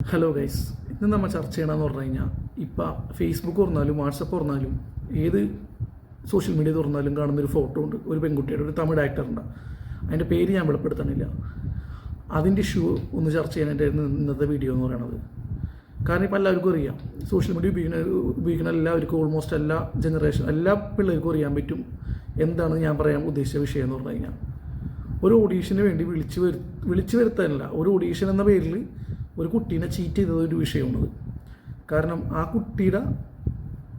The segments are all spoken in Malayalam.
ഹലോ ഗൈസ് ഇന്ന് നമ്മൾ ചർച്ച ചെയ്യണമെന്ന് പറഞ്ഞു കഴിഞ്ഞാൽ ഇപ്പം ഫേസ്ബുക്ക് തുറന്നാലും വാട്സപ്പ് തുറന്നാലും ഏത് സോഷ്യൽ മീഡിയ തുറന്നാലും കാണുന്ന ഒരു ഫോട്ടോ ഉണ്ട്. ഒരു പെൺകുട്ടിയുടെ ഒരു തമിഴ് ആക്ടറുണ്ട് അതിന്റെ പേര് ഞാൻ വെളിപ്പെടുത്തണില്ല. അതിന്റെ ഇഷ്യൂ ഒന്ന് ചർച്ച ചെയ്യാനായിട്ടായിരുന്നു ഇന്നത്തെ വീഡിയോ എന്ന് പറയുന്നത് കാരണം ഇപ്പോൾ എല്ലാവർക്കും അറിയാം സോഷ്യൽ മീഡിയ ഉപയോഗിക്കുന്ന ഉപയോഗിക്കുന്ന എല്ലാവർക്കും ഓൾമോസ്റ്റ് എല്ലാ ജനറേഷൻ എല്ലാ പിള്ളേർക്കും അറിയാൻ പറ്റും എന്താണ് ഞാൻ പറയാൻ ഉദ്ദേശിച്ച വിഷയം എന്ന് പറഞ്ഞു കഴിഞ്ഞാൽ. ഒരു ഓഡീഷന് വേണ്ടി വിളിച്ചു വരു വിളിച്ചു വരുത്താനല്ല ഒരു ഓഡീഷൻ എന്ന പേരിൽ ഒരു കുട്ടീനെ ചീറ്റ് ചെയ്തത് ഒരു വിഷയമാണത്. കാരണം ആ കുട്ടിയുടെ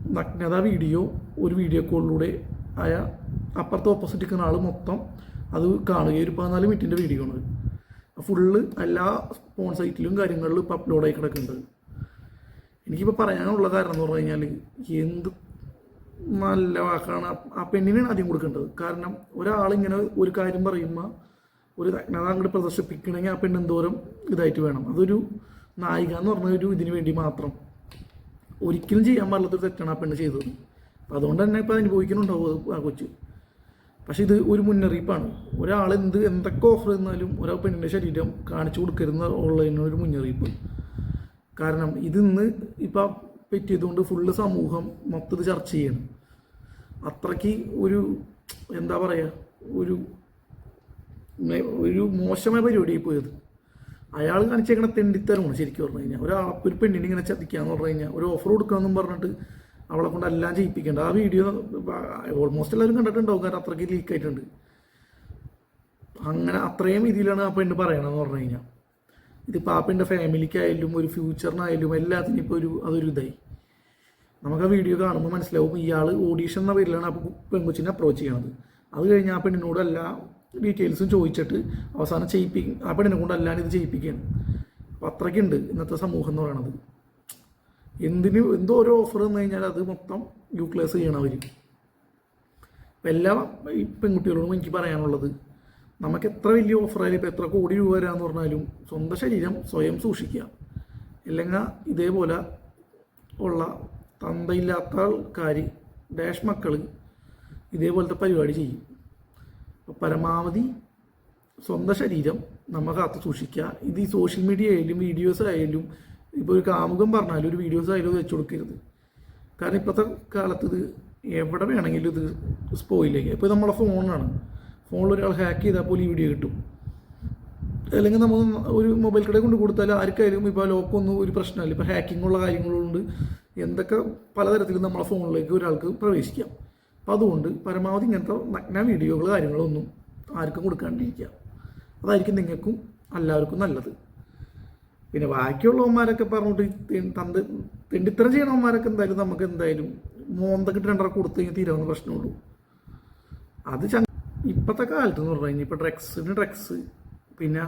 നഗ്നത വീഡിയോ ഒരു വീഡിയോ കോളിലൂടെ ആയ അപ്പുറത്തെ ഓപ്പോസിറ്റ് നിൽക്കുന്ന ആൾ മൊത്തം അത് കാണുകയും ഒരു പതിനാല് മിനിറ്റിന്റെ വീഡിയോ ആണ്. ഫുള്ള് എല്ലാ ഫോൺ സൈറ്റിലും കാര്യങ്ങളിലും ഇപ്പോൾ അപ്ലോഡായി കിടക്കുന്നുണ്ട്. എനിക്കിപ്പോൾ പറയാനുള്ള കാരണം എന്ന് പറഞ്ഞു കഴിഞ്ഞാൽ എന്ത് നല്ല വാക്കാണ് ആ- പെണ്ണിനാണ് ആദ്യം കൊടുക്കേണ്ടത്. കാരണം ഒരാളിങ്ങനെ ഒരു കാര്യം പറയുമ്പോൾ ഒരു നഗ്നത അങ്ങോട്ട് പ്രദർശിപ്പിക്കണമെങ്കിൽ ആ പെണ്ണ് എന്തോരം ഇതായിട്ട് വേണം. അതൊരു നായിക എന്ന് പറഞ്ഞ ഒരു ഇതിന് വേണ്ടി മാത്രം. ഒരിക്കലും ചെയ്യാൻ പാടില്ലാത്തൊരു തെറ്റാണ് ആ പെണ്ണ് ചെയ്തത്. അപ്പം അതുകൊണ്ട് തന്നെ ഇപ്പോൾ അനുഭവിക്കുന്നുണ്ടാവും ആ കൊച്ചു. പക്ഷെ ഇത് ഒരു മുന്നറിയിപ്പാണ്. ഒരാൾ എന്ത് എന്തൊക്കെ ഓഫർ തന്നാലും ഒരാൾ പെണ്ണിന്റെ ശരീരം കാണിച്ചു കൊടുക്കരുന്ന ഉള്ളതിനൊരു മുന്നറിയിപ്പ്. കാരണം ഇതിന്ന് ഇപ്പം പറ്റിയതുകൊണ്ട് ഫുള്ള് സമൂഹം മൊത്തത്തിൽ ചർച്ച ചെയ്യണം. അത്രയ്ക്ക് ഒരു എന്താ പറയുക ഒരു ഒരു മോശമായ പരിപാടിയായി പോയത്. അയാൾ കാണിച്ചേക്കണ തെണ്ടിത്തരമാണ് ശരിക്കും പറഞ്ഞു കഴിഞ്ഞാൽ ഒരാൾ ഒരു പെണ്ണിനെ ഇങ്ങനെ ചതിക്കാന്ന് പറഞ്ഞു കഴിഞ്ഞാൽ ഒരു ഓഫർ കൊടുക്കാമെന്നും പറഞ്ഞിട്ട് അവളെ കൊണ്ട് എല്ലാം ചെയ്യിപ്പിക്കേണ്ട. ആ വീഡിയോ ഓൾമോസ്റ്റ് എല്ലാവരും കണ്ടിട്ടുണ്ടാവും കാരണം അത്രയ്ക്ക് ലീക്ക് ആയിട്ടുണ്ട്. അങ്ങനെ അത്രയും രീതിയിലാണ് ആ പെണ്ണ് പറയണമെന്ന് പറഞ്ഞു കഴിഞ്ഞാൽ ഇതിപ്പോൾ ആ പെണ്ണിന്റെ ഫാമിലിക്കായാലും ഒരു ഫ്യൂച്ചറിനായാലും എല്ലാത്തിനും ഇപ്പോൾ ഒരു അതൊരു ഇതായി. നമുക്ക് ആ വീഡിയോ കാണുമ്പോൾ മനസ്സിലാവും ഇയാൾ ഓഡീഷൻ എന്ന പേരിലാണ് ആ പെൺകൊച്ചിനെ അപ്രോച്ച് ചെയ്യണത്. അത് കഴിഞ്ഞ് ആ പെണ്ണിനോടല്ല ഡീറ്റെയിൽസും ചോദിച്ചിട്ട് അവസാനം ചെയ്യിപ്പിക്കും ആ പെണ്ണിനെ കൊണ്ട് എല്ലാം ഇത് ചെയ്യിപ്പിക്കുകയാണ്. അപ്പം അത്രയ്ക്കുണ്ട് ഇന്നത്തെ സമൂഹം എന്ന് പറയണത്. എന്തിന് എന്തോ ഒരു ഓഫർ എന്ന് കഴിഞ്ഞാൽ അത് മൊത്തം യൂട്ടിലൈസ് ചെയ്യണം അവർ ഇപ്പം എല്ലാ ഈ പെൺകുട്ടികളോടും എനിക്ക് പറയാനുള്ളത് നമുക്ക് എത്ര വലിയ ഓഫർ ഓഫറായാലും ഇപ്പോൾ എത്ര കോടി രൂപ വരാമെന്ന് പറഞ്ഞാലും സ്വന്തം ശരീരം സ്വയം സൂക്ഷിക്കുക. അല്ലെങ്കിൽ ഇതേപോലെ ഉള്ള തന്തയില്ലാത്ത ആൾക്കാർ ഡാഷ് മക്കൾ ഇതേപോലത്തെ പരിപാടി ചെയ്യും. പരമാവധി സ്വന്തം ശരീരം നമ്മൾ കാത്തു സൂക്ഷിക്കുക. ഇത് ഈ സോഷ്യൽ മീഡിയ ആയാലും വീഡിയോസ് ആയാലും ഇപ്പോൾ ഒരു കാമുകം പറഞ്ഞാലും ഒരു വീഡിയോസ് ആയാലും വെച്ചു കൊടുക്കരുത്. കാരണം ഇപ്പോഴത്തെ കാലത്ത് ഇത് എവിടെ വേണമെങ്കിലും ഇത് സ്പോയിൽ ചെയ്യുക ഇപ്പോൾ നമ്മളെ ഫോണാണ് ഫോണിൽ ഒരാൾ ഹാക്ക് ചെയ്താൽ പോലും ഈ വീഡിയോ കിട്ടും. അല്ലെങ്കിൽ നമ്മൾ ഒരു മൊബൈൽ കടയിൽ കൊണ്ട് കൊടുത്താൽ ആർക്കായാലും ഇപ്പോൾ ലോക്കൊന്നും ഒരു പ്രശ്നമില്ല. ഇപ്പോൾ ഹാക്കിംഗ് ഉള്ള കാര്യങ്ങളുണ്ട്. എന്തൊക്കെ പലതരത്തിലും നമ്മളെ ഫോണിലേക്ക് ഒരാൾക്ക് പ്രവേശിക്കാം. അപ്പോൾ അതുകൊണ്ട് പരമാവധി ഇങ്ങനത്തെ നഗ്ന വീഡിയോകൾ കാര്യങ്ങളൊന്നും ആർക്കും കൊടുക്കാണ്ടിരിക്കുക. അതായിരിക്കും നിങ്ങൾക്കും എല്ലാവർക്കും നല്ലത്. പിന്നെ ബാക്കിയുള്ളവന്മാരൊക്കെ പറഞ്ഞിട്ട് തന്ത് തെണ്ടിത്തരം ചെയ്യണവന്മാരൊക്കെ എന്തായാലും നമുക്ക് എന്തായാലും മോന്തക്കിട്ട് രണ്ടര കൊടുത്തു കഴിഞ്ഞാൽ തീരാവുന്ന പ്രശ്നമുള്ളൂ. അത് ച ഇപ്പോഴത്തെ കാലത്ത് എന്ന് പറഞ്ഞു കഴിഞ്ഞാൽ ഇപ്പോൾ ഡ്രഗ്സിന് ഡ്രഗ്സ് പിന്നെ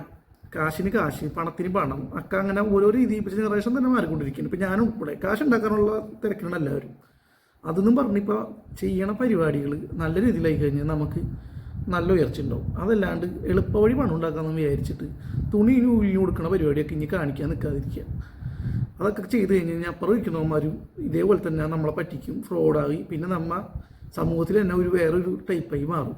കാശിന് കാശ് പണത്തിന് പണം ഒക്കെ അങ്ങനെ ഓരോ രീതി ഇപ്പോൾ ജനറേഷൻ തന്നെ മാറിക്കൊണ്ടിരിക്കുന്നു ഇപ്പം ഞാനും ഉൾപ്പെടെ കാശ് ഉണ്ടാക്കാനുള്ള തിരക്കിലാണ് എല്ലാവരും. അതൊന്നും പറഞ്ഞിപ്പോൾ ചെയ്യണ പരിപാടികൾ നല്ല രീതിയിലായി കഴിഞ്ഞാൽ നമുക്ക് നല്ല ഉയർച്ച ഉണ്ടാവും. അതല്ലാണ്ട് എളുപ്പ വഴി പണം ഉണ്ടാക്കാമെന്ന് വിചാരിച്ചിട്ട് തുണി ഇനി ഉള്ളിൽ കൊടുക്കണ പരിപാടിയൊക്കെ ഇനി കാണിക്കാൻ നിൽക്കാതിരിക്കുക അതൊക്കെ ചെയ്ത് കഴിഞ്ഞ് കഴിഞ്ഞാൽ അപ്പുറം ഇരിക്കുന്നവന്മാരും ഇതേപോലെ തന്നെ നമ്മളെ പറ്റിക്കും ഫ്രോഡായി. പിന്നെ നമ്മ സമൂഹത്തിൽ തന്നെ ഒരു വേറൊരു ടൈപ്പായി മാറും.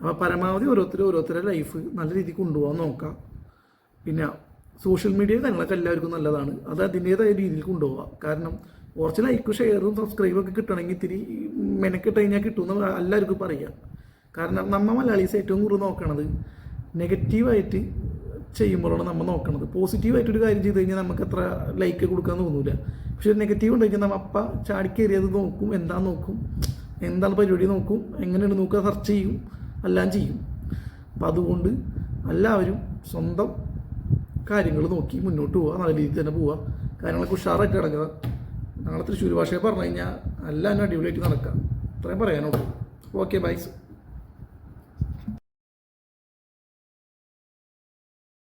അപ്പോൾ പരമാവധി ഓരോരുത്തർ ഓരോരുത്തരുടെ ലൈഫ് നല്ല രീതിയിൽ കൊണ്ടുപോകാൻ നോക്കാം. പിന്നെ സോഷ്യൽ മീഡിയ കാര്യങ്ങളൊക്കെ എല്ലാവർക്കും നല്ലതാണ്. അത് അതിന്റേതായ രീതിയിൽ കൊണ്ടുപോകാം. കാരണം കുറച്ച് ലൈക്കും ഷെയറും സബ്സ്ക്രൈബും ഒക്കെ കിട്ടണമെങ്കിൽ ഇത്തിരി മെനക്കെട്ട് കഴിഞ്ഞാൽ കിട്ടുമെന്ന് എല്ലാവർക്കും പറയാം കാരണം നമ്മ മലയാളീസ് ഏറ്റവും കൂടുതൽ നോക്കണത് നെഗറ്റീവായിട്ട് ചെയ്യുമ്പോഴാണ് നമ്മൾ നോക്കണത്. പോസിറ്റീവായിട്ട് ഒരു കാര്യം ചെയ്ത് കഴിഞ്ഞാൽ നമുക്ക് അത്ര ലൈക്ക് കൊടുക്കാൻ തോന്നില്ല പക്ഷേ നെഗറ്റീവ് ഉണ്ട് കഴിഞ്ഞാൽ നമ്മ അപ്പം ചാടിക്കേറിയത് നോക്കും എന്താ നോക്കും എന്താണ് പരിപാടി നോക്കും എങ്ങനെയാണ് നോക്കുക സെർച്ച് ചെയ്യും എല്ലാം ചെയ്യും. അപ്പം അതുകൊണ്ട് എല്ലാവരും സ്വന്തം കാര്യങ്ങൾ നോക്കി മുന്നോട്ട് പോവുക നല്ല രീതിയിൽ തന്നെ പോവുക കാര്യങ്ങളൊക്കെ ഉഷാറായിട്ട് കിടക്കുക ഞങ്ങളെ തൃശ്ശൂർ ഭാഷയെ പറഞ്ഞു കഴിഞ്ഞാൽ എല്ലാം അടിപൊളിയായിട്ട് നടക്കാം ഇത്രയും പറയാനുള്ളൂ. ഓക്കെ ബൈസ്